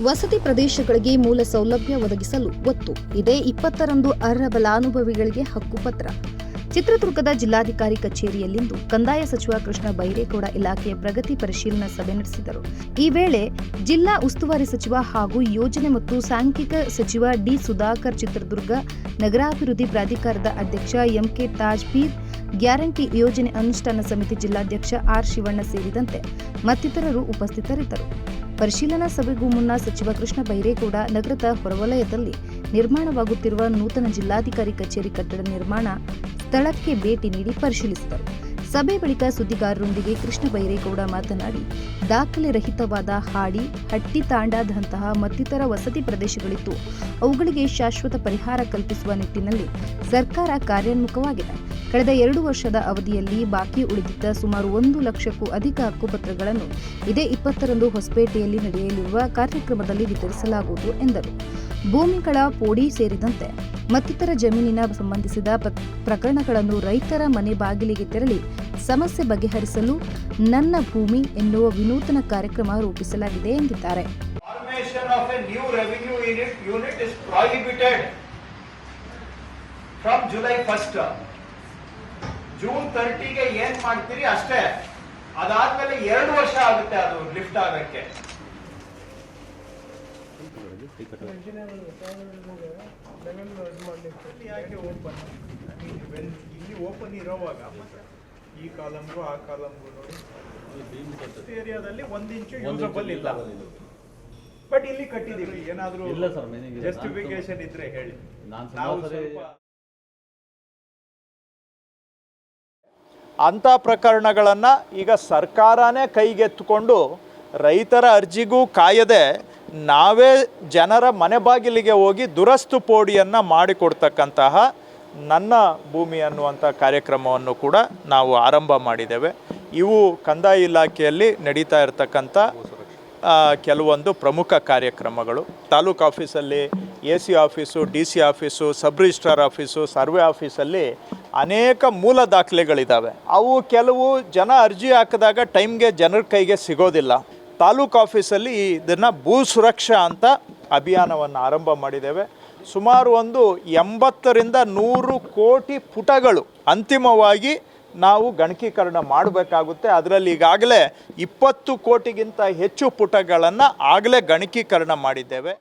ವಸತಿ ಪ್ರದೇಶಗಳಿಗೆ ಮೂಲ ಸೌಲಭ್ಯ ಒದಗಿಸಲು ಒತ್ತು. ಇದೇ ಇಪ್ಪತ್ತರಂದು ಅರ್ಹ ಫಲಾನುಭವಿಗಳಿಗೆ ಹಕ್ಕುಪತ್ರ. ಚಿತ್ರದುರ್ಗದ ಜಿಲ್ಲಾಧಿಕಾರಿ ಕಚೇರಿಯಲ್ಲಿಂದು ಕಂದಾಯ ಸಚಿವ ಕೃಷ್ಣ ಬೈರೇಗೌಡ ಇಲಾಖೆಯ ಪ್ರಗತಿ ಪರಿಶೀಲನಾ ಸಭೆ ನಡೆಸಿದರು. ಈ ವೇಳೆ ಜಿಲ್ಲಾ ಉಸ್ತುವಾರಿ ಸಚಿವ ಹಾಗೂ ಯೋಜನೆ ಮತ್ತು ಸಾಂಖ್ಯಿಕ ಸಚಿವ ಡಿ ಸುಧಾಕರ್, ಚಿತ್ರದುರ್ಗ ನಗರಾಭಿವೃದ್ಧಿ ಪ್ರಾಧಿಕಾರದ ಅಧ್ಯಕ್ಷ ಎಂಕೆ ತಾಜ್ಬೀರ್ ಗ್ಯಾರಂಟಿ ಯೋಜನೆ ಅನುಷ್ಠಾನ ಸಮಿತಿ ಜಿಲ್ಲಾಧ್ಯಕ್ಷ ಆರ್ ಶಿವಣ್ಣ ಸೇರಿದಂತೆ ಮತ್ತಿತರರು ಉಪಸ್ಥಿತರಿದ್ದರು. ಪರಿಶೀಲನಾ ಸಭೆಗೂ ಮುನ್ನ ಸಚಿವ ಕೃಷ್ಣ ಬೈರೇಗೌಡ ನಗರದ ಹೊರವಲಯದಲ್ಲಿ ನಿರ್ಮಾಣವಾಗುತ್ತಿರುವ ನೂತನ ಜಿಲ್ಲಾಧಿಕಾರಿ ಕಚೇರಿ ಕಟ್ಟಡ ನಿರ್ಮಾಣ ಸ್ಥಳಕ್ಕೆ ಭೇಟಿ ನೀಡಿ ಪರಿಶೀಲಿಸಿದರು. ಸಭೆ ಬಳಿಕ ಸುದ್ದಿಗಾರರೊಂದಿಗೆ ಕೃಷ್ಣ ಬೈರೇಗೌಡ ಮಾತನಾಡಿ, ದಾಖಲೆ ರಹಿತವಾದ ಹಾಡಿ, ಹಟ್ಟಿ ತಾಂಡಾದಂತಹ ಮತ್ತಿತರ ವಸತಿ ಪ್ರದೇಶಗಳಿತ್ತು. ಅವುಗಳಿಗೆ ಶಾಶ್ವತ ಪರಿಹಾರ ಕಲ್ಪಿಸುವ ನಿಟ್ಟಿನಲ್ಲಿ ಸರ್ಕಾರ ಕಾರ್ಯೋನ್ಮುಖವಾಗಿದೆ. ಕಳೆದ ಎರಡು ವರ್ಷದ ಅವಧಿಯಲ್ಲಿ ಬಾಕಿ ಉಳಿದಿದ್ದ ಸುಮಾರು ಒಂದು ಲಕ್ಷಕ್ಕೂ ಅಧಿಕ ಹಕ್ಕುಪತ್ರಗಳನ್ನು ಇದೇ ಇಪ್ಪತ್ತರಂದು ಹೊಸಪೇಟೆಯಲ್ಲಿ ನಡೆಯಲಿರುವ ಕಾರ್ಯಕ್ರಮದಲ್ಲಿ ವಿತರಿಸಲಾಗುವುದು ಎಂದರು. ಭೂಮಿಗಳ ಪೋಡಿ ಸೇರಿದಂತೆ ಮತ್ತಿತರ ಜಮೀನಿನ ಸಂಬಂಧಿಸಿದ ಪ್ರ- ಪ್ರಕರಣಗಳನ್ನು ರೈತರ ಮನೆ ಬಾಗಿಲಿಗೆ ತೆರಳಿ ಸಮಸ್ಯೆ ಬಗೆಹರಿಸಲು ನನ್ನ ಭೂಮಿ ಎನ್ನುವ ವಿನೂತನ ಕಾರ್ಯಕ್ರಮ ರೂಪಿಸಲಾಗಿದೆ ಎಂದಿದ್ದಾರೆ. From July first. ಜೂನ್ ತರ್ಟಿಗೆ ಏನ್ ಮಾಡ್ತೀರಿ ಅಷ್ಟೇ. ಅದಾದ್ಮೇಲೆ ಎರಡು ವರ್ಷ ಆಗುತ್ತೆ ಅದು ಲಿಫ್ಟ್ ಆಗಕ್ಕೆ. ಇಲ್ಲಿ ಓಪನ್ ಇರೋವಾಗ ಈ ಕಾಲಮ್ಗೂ ಆ ಕಾಲಮ್ಗೂ ನೋಡಿ ಏರಿಯಾದಲ್ಲಿ ಒಂದ್ ಇಂಚು ಯೂಸಬಲ್ ಇಲ್ಲ. ಬಟ್ ಇಲ್ಲಿ ಕಟ್ಟಿದೀವಿ ಏನಾದರೂ ಜಸ್ಟಿಫಿಕೇಶನ್ ಇದ್ರೆ ಹೇಳಿ. ನಾನ್ ನಾವು ಸ್ವಲ್ಪ ಅಂಥ ಪ್ರಕರಣಗಳನ್ನು ಈಗ ಸರ್ಕಾರನೇ ಕೈಗೆತ್ತಿಕೊಂಡು ರೈತರ ಅರ್ಜಿಗೂ ಕಾಯದೆ ನಾವೇ ಜನರ ಮನೆ ಬಾಗಿಲಿಗೆ ಹೋಗಿ ದುರಸ್ತು ಪೋಡಿಯನ್ನು ಮಾಡಿಕೊಡ್ತಕ್ಕಂತಹ ನನ್ನ ಭೂಮಿ ಅನ್ನುವಂಥ ಕಾರ್ಯಕ್ರಮವನ್ನು ಕೂಡ ನಾವು ಆರಂಭ ಮಾಡಿದ್ದೇವೆ. ಇವು ಕಂದಾಯ ಇಲಾಖೆಯಲ್ಲಿ ನಡೀತಾ ಇರತಕ್ಕಂಥ ಕೆಲವೊಂದು ಪ್ರಮುಖ ಕಾರ್ಯಕ್ರಮಗಳು. ತಾಲೂಕು ಆಫೀಸಲ್ಲಿ A C office, D C office, sub registrar office, survey ಆಫೀಸಲ್ಲಿ ಅನೇಕ ಮೂಲ ದಾಖಲೆಗಳಿದ್ದಾವೆ ಅವು ಕೆಲವು ಜನ ಅರ್ಜಿ ಹಾಕಿದಾಗ ಟೈಮ್ಗೆ ಜನರ ಕೈಗೆ ಸಿಗೋದಿಲ್ಲ. ತಾಲೂಕು ಆಫೀಸಲ್ಲಿ ಇದನ್ನು ಭೂ ಸುರಕ್ಷಾ ಅಂತ ಅಭಿಯಾನವನ್ನು ಆರಂಭ ಮಾಡಿದ್ದೇವೆ. ಸುಮಾರು ಒಂದು ಎಂಬತ್ತರಿಂದ ನೂರು ಕೋಟಿ ಪುಟಗಳು ಅಂತಿಮವಾಗಿ ನಾವು ಗಣಕೀಕರಣ ಮಾಡಬೇಕಾಗುತ್ತೆ. ಅದರಲ್ಲಿ ಈಗಾಗಲೇ ಇಪ್ಪತ್ತು ಕೋಟಿಗಿಂತ ಹೆಚ್ಚು ಪುಟಗಳನ್ನು ಆಗಲೇ ಗಣಕೀಕರಣ ಮಾಡಿದ್ದೇವೆ.